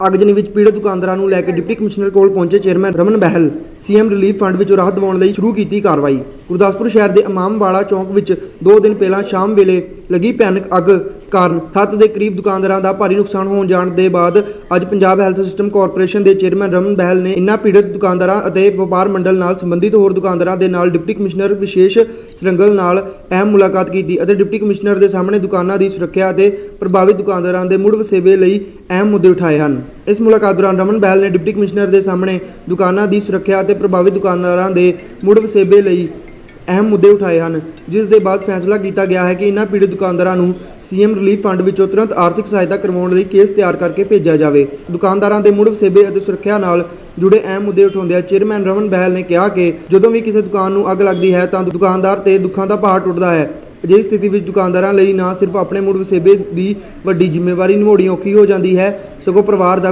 ਅਗਜਨੀ ਵਿੱਚ ਪੀੜਤ ਦੁਕਾਨਦਾਰਾਂ ਨੂੰ ਲੈ ਕੇ ਡਿਪਟੀ ਕਮਿਸ਼ਨਰ ਕੋਲ ਪਹੁੰਚੇ chairman Raman Behl, CM relief fund ਵਿੱਚੋਂ ਰਾਹਤ ਦਿਵਾਉਣ ਲਈ ਸ਼ੁਰੂ ਕੀਤੀ ਕਾਰਵਾਈ। ਗੁਰਦਾਸਪੁਰ ਸ਼ਹਿਰ ਦੇ ਇਮਾਮਵਾੜਾ ਚੌਂਕ ਵਿੱਚ 2 ਦਿਨ ਪਹਿਲਾਂ ਸ਼ਾਮ ਵੇਲੇ ਲੱਗੀ ਭਿਆਨਕ ਅੱਗ। ਕਾਰਨ 7 ਦੇ ਕਰੀਬ ਦੁਕਾਨਦਾਰਾਂ ਦਾ ਭਾਰੀ ਨੁਕਸਾਨ ਹੋਣ ਜਾਣ ਦੇ ਬਾਅਦ ਅੱਜ ਪੰਜਾਬ ਹੈਲਥ ਸਿਸਟਮ ਕਾਰਪੋਰੇਸ਼ਨ ਦੇ ਚੇਅਰਮੈਨ ਰਮਨ ਬਹਿਲ ਨੇ ਇਨ੍ਹਾਂ ਪੀੜਤ ਦੁਕਾਨਦਾਰਾਂ ਅਤੇ ਵਪਾਰ ਮੰਡਲ ਨਾਲ ਸੰਬੰਧਿਤ ਹੋਰ ਦੁਕਾਨਦਾਰਾਂ ਦੇ ਨਾਲ ਡਿਪਟੀ ਕਮਿਸ਼ਨਰ ਵਿਸ਼ੇਸ਼ ਸਰੰਗਲ ਨਾਲ ਅਹਿਮ ਮੁਲਾਕਾਤ ਕੀਤੀ ਅਤੇ ਡਿਪਟੀ ਕਮਿਸ਼ਨਰ ਦੇ ਸਾਹਮਣੇ ਦੁਕਾਨਾਂ ਦੀ ਸੁਰੱਖਿਆ ਅਤੇ ਪ੍ਰਭਾਵਿਤ ਦੁਕਾਨਦਾਰਾਂ ਦੇ ਮੁੜ ਵਸੇਬੇ ਲਈ ਅਹਿਮ ਮੁੱਦੇ ਉਠਾਏ ਹਨ। ਇਸ ਮੁਲਾਕਾਤ ਦੌਰਾਨ ਰਮਨ ਬਹਿਲ ਨੇ ਡਿਪਟੀ ਕਮਿਸ਼ਨਰ ਦੇ ਸਾਹਮਣੇ ਦੁਕਾਨਾਂ ਦੀ ਸੁਰੱਖਿਆ ਅਤੇ ਪ੍ਰਭਾਵਿਤ ਦੁਕਾਨਦਾਰਾਂ ਦੇ ਮੁੜ ਵਸੇਬੇ ਲਈ ਅਹਿਮ ਮੁੱਦੇ ਉਠਾਏ ਹਨ, ਜਿਸ ਦੇ ਬਾਅਦ ਫੈਸਲਾ ਕੀਤਾ ਗਿਆ ਹੈ ਕਿ ਇਨ੍ਹਾਂ ਪੀੜਤ ਦੁਕਾਨਦਾਰਾਂ ਨੂੰ ਸੀਐਮ ਰਿਲੀਫ ਫੰਡ ਵਿੱਚੋਂ ਤੁਰੰਤ ਆਰਥਿਕ ਸਹਾਇਤਾ ਕਰਵਾਉਣ ਲਈ ਕੇਸ ਤਿਆਰ ਕਰਕੇ ਭੇਜਿਆ ਜਾਵੇ। ਦੁਕਾਨਦਾਰਾਂ ਦੇ ਮੁੜ ਵਸੇਬੇ ਅਤੇ ਸੁਰੱਖਿਆ ਨਾਲ ਜੁੜੇ ਅਹਿਮ ਮੁੱਦੇ ਉਠਾਉਂਦਿਆਂ ਚੇਅਰਮੈਨ ਰਮਨ ਬਹਿਲ ਨੇ ਕਿਹਾ ਕਿ ਜਦੋਂ ਵੀ ਕਿਸੇ ਦੁਕਾਨ ਨੂੰ ਅੱਗ ਲੱਗਦੀ ਹੈ ਤਾਂ ਦੁਕਾਨਦਾਰ ਤੇ ਦੁੱਖਾਂ ਦਾ ਪਹਾੜ ਟੁੱਟਦਾ ਹੈ। ਅਜਿਹੀ ਸਥਿਤੀ ਵਿੱਚ ਦੁਕਾਨਦਾਰਾਂ ਲਈ ਨਾ ਸਿਰਫ ਆਪਣੇ ਮੁੜ ਵਸੇਬੇ ਦੀ ਵੱਡੀ ਜ਼ਿੰਮੇਵਾਰੀ ਨਿਭਾਉਣੀ ਔਖੀ ਹੋ ਜਾਂਦੀ ਹੈ, ਸਗੋਂ ਪਰਿਵਾਰ ਦਾ